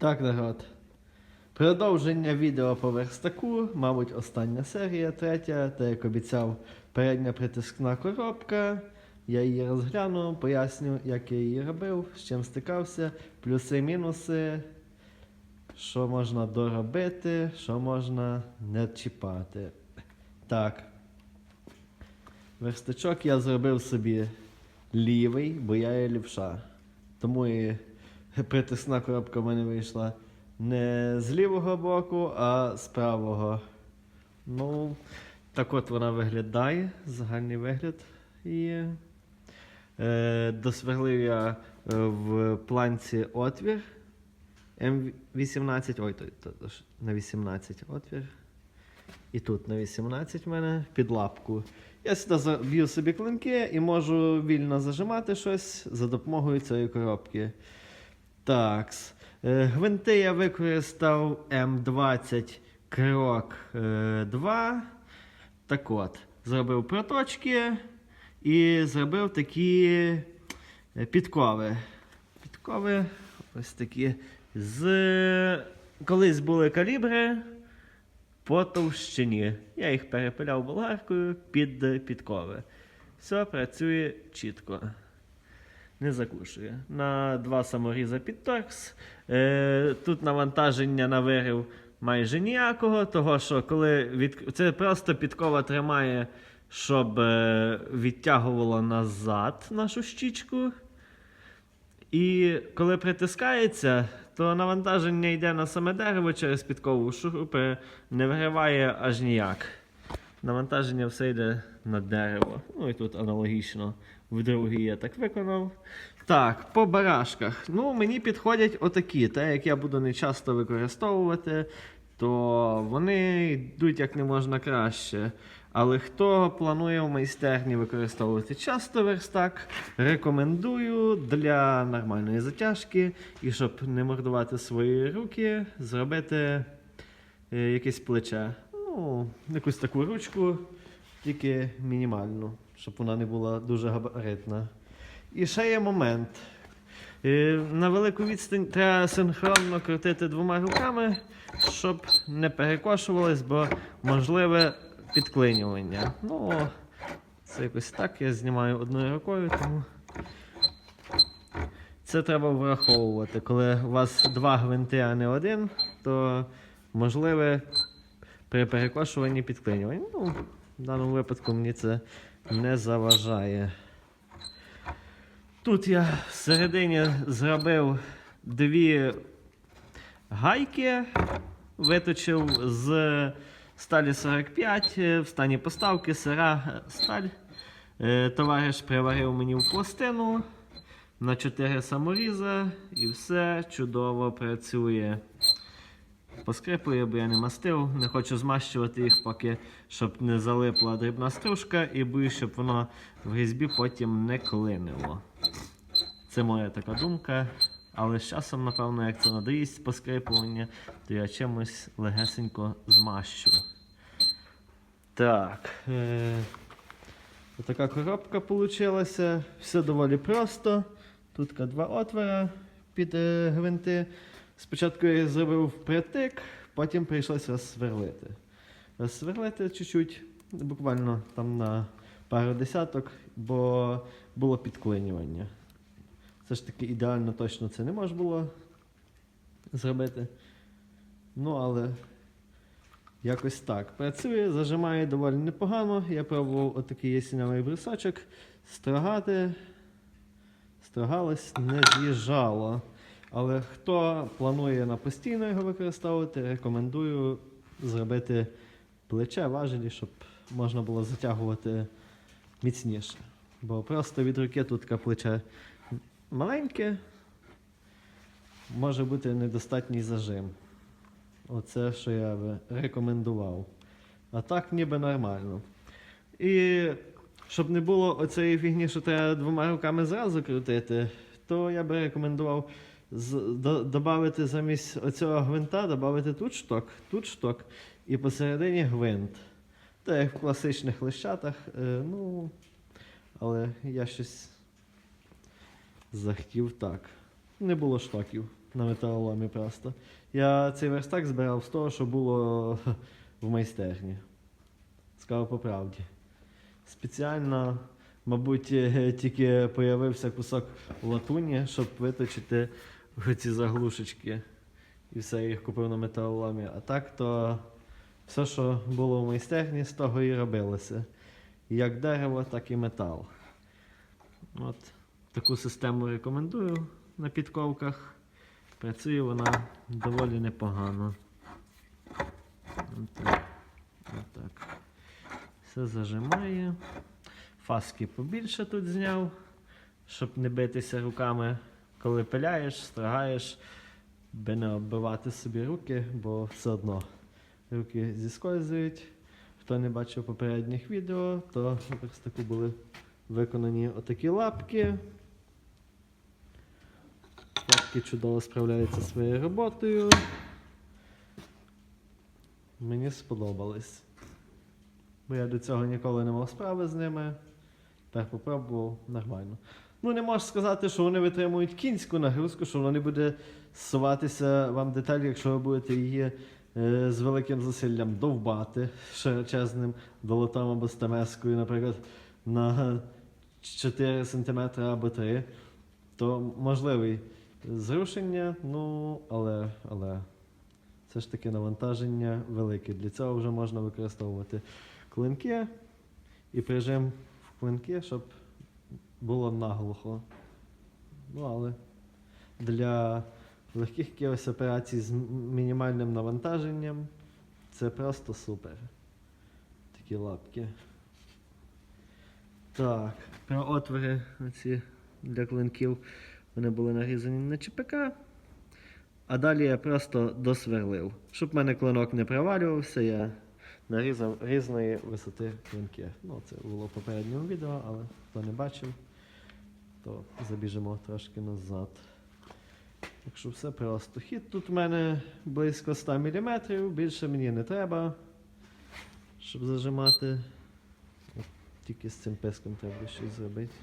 Так, народ. Продовження відео по верстаку, мабуть, остання серія, третя, та як обіцяв, передня притискна коробка. Я її розгляну, поясню, як я її робив, з чим стикався, плюси, мінуси, що можна доробити, що можна не чіпати. Так. Верстачок я зробив собі лівий, бо я є лівша. Тому і притисна коробка в мене вийшла не з лівого боку, а з правого. Ну, так от вона виглядає, загальний вигляд її. Е, досверлив я е, в планці отвір М18. Ой, то, то на 18 отвір. І тут на 18 в мене під лапку. Я сюди заб'ю собі клинки і можу вільно зажимати щось за допомогою цієї коробки. Так. Гвинти я використав М20 крок 2. Так от, зробив проточки і зробив такі е, підкови. Підкови ось такі з. Колись були калібри по товщині. Я їх перепиляв болгаркою під підкови. Все працює чітко. Не закушує. На два саморіза під торкс. Е, тут навантаження на вирив майже ніякого, того що коли від... це просто підкова тримає, щоб е, відтягувало назад нашу щічку. І коли притискається, то навантаження йде на саме дерево через підкову шурупи, не вириває аж ніяк. Навантаження все йде на дерево. Ну і тут аналогічно в другій я так виконав. Так, по барашках. Ну, мені підходять отакі. Те, як я буду не часто використовувати, то вони йдуть як не можна краще. Але хто планує в майстерні використовувати часто верстак, рекомендую для нормальної затяжки і щоб не мордувати свої руки, зробити е, якесь плече. Ну, якусь таку ручку, тільки мінімальну, щоб вона не була дуже габаритна. І ще є момент. Е, На велику відстань треба синхронно крутити двома руками, щоб не перекошувалось, бо можливе підклинювання. Ну, це якось так. Я знімаю одною рукою, тому це треба враховувати. Коли у вас два гвинти, а не один, то можливе при перекошуванні підклинювання. Ну, в даному випадку мені це не заважає. Тут я всередині зробив дві гайки, виточив з сталі 45 е, в стані поставки, сира сталь. Е, Товариш приварив мені в пластину на 4 саморіза і все чудово працює. Поскрипує, бо я не мастив, не хочу змащувати їх, поки щоб не залипла дрібна стружка, і боюсь, щоб воно в різьбі потім не клинило. Це моя така думка. Але з часом, напевно, як це надоїсть поскрипування, то я чимось легесенько змащу. Так. Е- Отака коробка вийшла. Все доволі просто. Тут два отвора під е, гвинти. Спочатку я зробив впритик, потім прийшлося розсверлити. Розсверлити чуть-чуть, буквально там на пару десяток, бо було підклинювання. Все ж таки ідеально точно це не можна було зробити. Ну, але якось так. Працює, зажимає доволі непогано. Я пробував отакий ясінявий брусочок строгати. Строгалось, не з'їжджало. Але хто планує на постійно його використовувати, рекомендую зробити плече важелі, щоб можна було затягувати міцніше. Бо просто від руки тут плече маленьке, може бути недостатній зажим. Оце, що я би рекомендував. А так ніби нормально. І щоб не було оцієї фігні, що треба двома руками зразу крутити, то я би рекомендував додати замість оцього гвинта, додати тут шток, тут шток і посередині гвинт. Так як в класичних лищатах, е, ну, але я щось захотів так. Не було штоків. на металоломі просто. Я цей верстак збирав з того, що було в майстерні. Скажу по правді. Спеціально, мабуть, е, тільки появився кусок латуні, щоб виточити ці заглушечки. І все, їх купив на металоломі. А так то все, що було в майстерні, з того і робилося. Як дерево, так і метал. От таку систему рекомендую на підковках. Працює вона доволі непогано. Отак. Отак. Все зажимає. Фаски побільше тут зняв, щоб не битися руками, коли пиляєш, стригаєш, би не оббивати собі руки, бо все одно руки зіскользують. Хто не бачив попередніх відео, то в верстаку були виконані отакі лапки. Лапки чудово справляються своєю роботою. Мені сподобались. Бо я до цього ніколи не мав справи з ними. Тепер попробував нормально. Ну, не можу сказати, що вони витримують кінську нагрузку, що воно не буде зсуватися вам деталі, якщо ви будете її е, з великим зусиллям довбати широчезним долотом або стамескою, наприклад, на 4 см або 3, то можливий зрушення, ну, але, але все ж таки навантаження велике. Для цього вже можна використовувати клинки і прижим в клинки, щоб було наглухо. Ну, але для легких якихось операцій з мінімальним навантаженням це просто супер. Такі лапки. Так, про отвори оці для клинків вони були нарізані на ЧПК. А далі я просто досверлив. Щоб в мене клинок не провалювався, я нарізав різної висоти клинки. Ну, це було в попередньому відео, але хто не бачив, то забіжимо трошки назад. Якщо все просто. Хід тут в мене близько 100 мм, більше мені не треба, щоб зажимати. Тільки з цим писком треба щось зробити.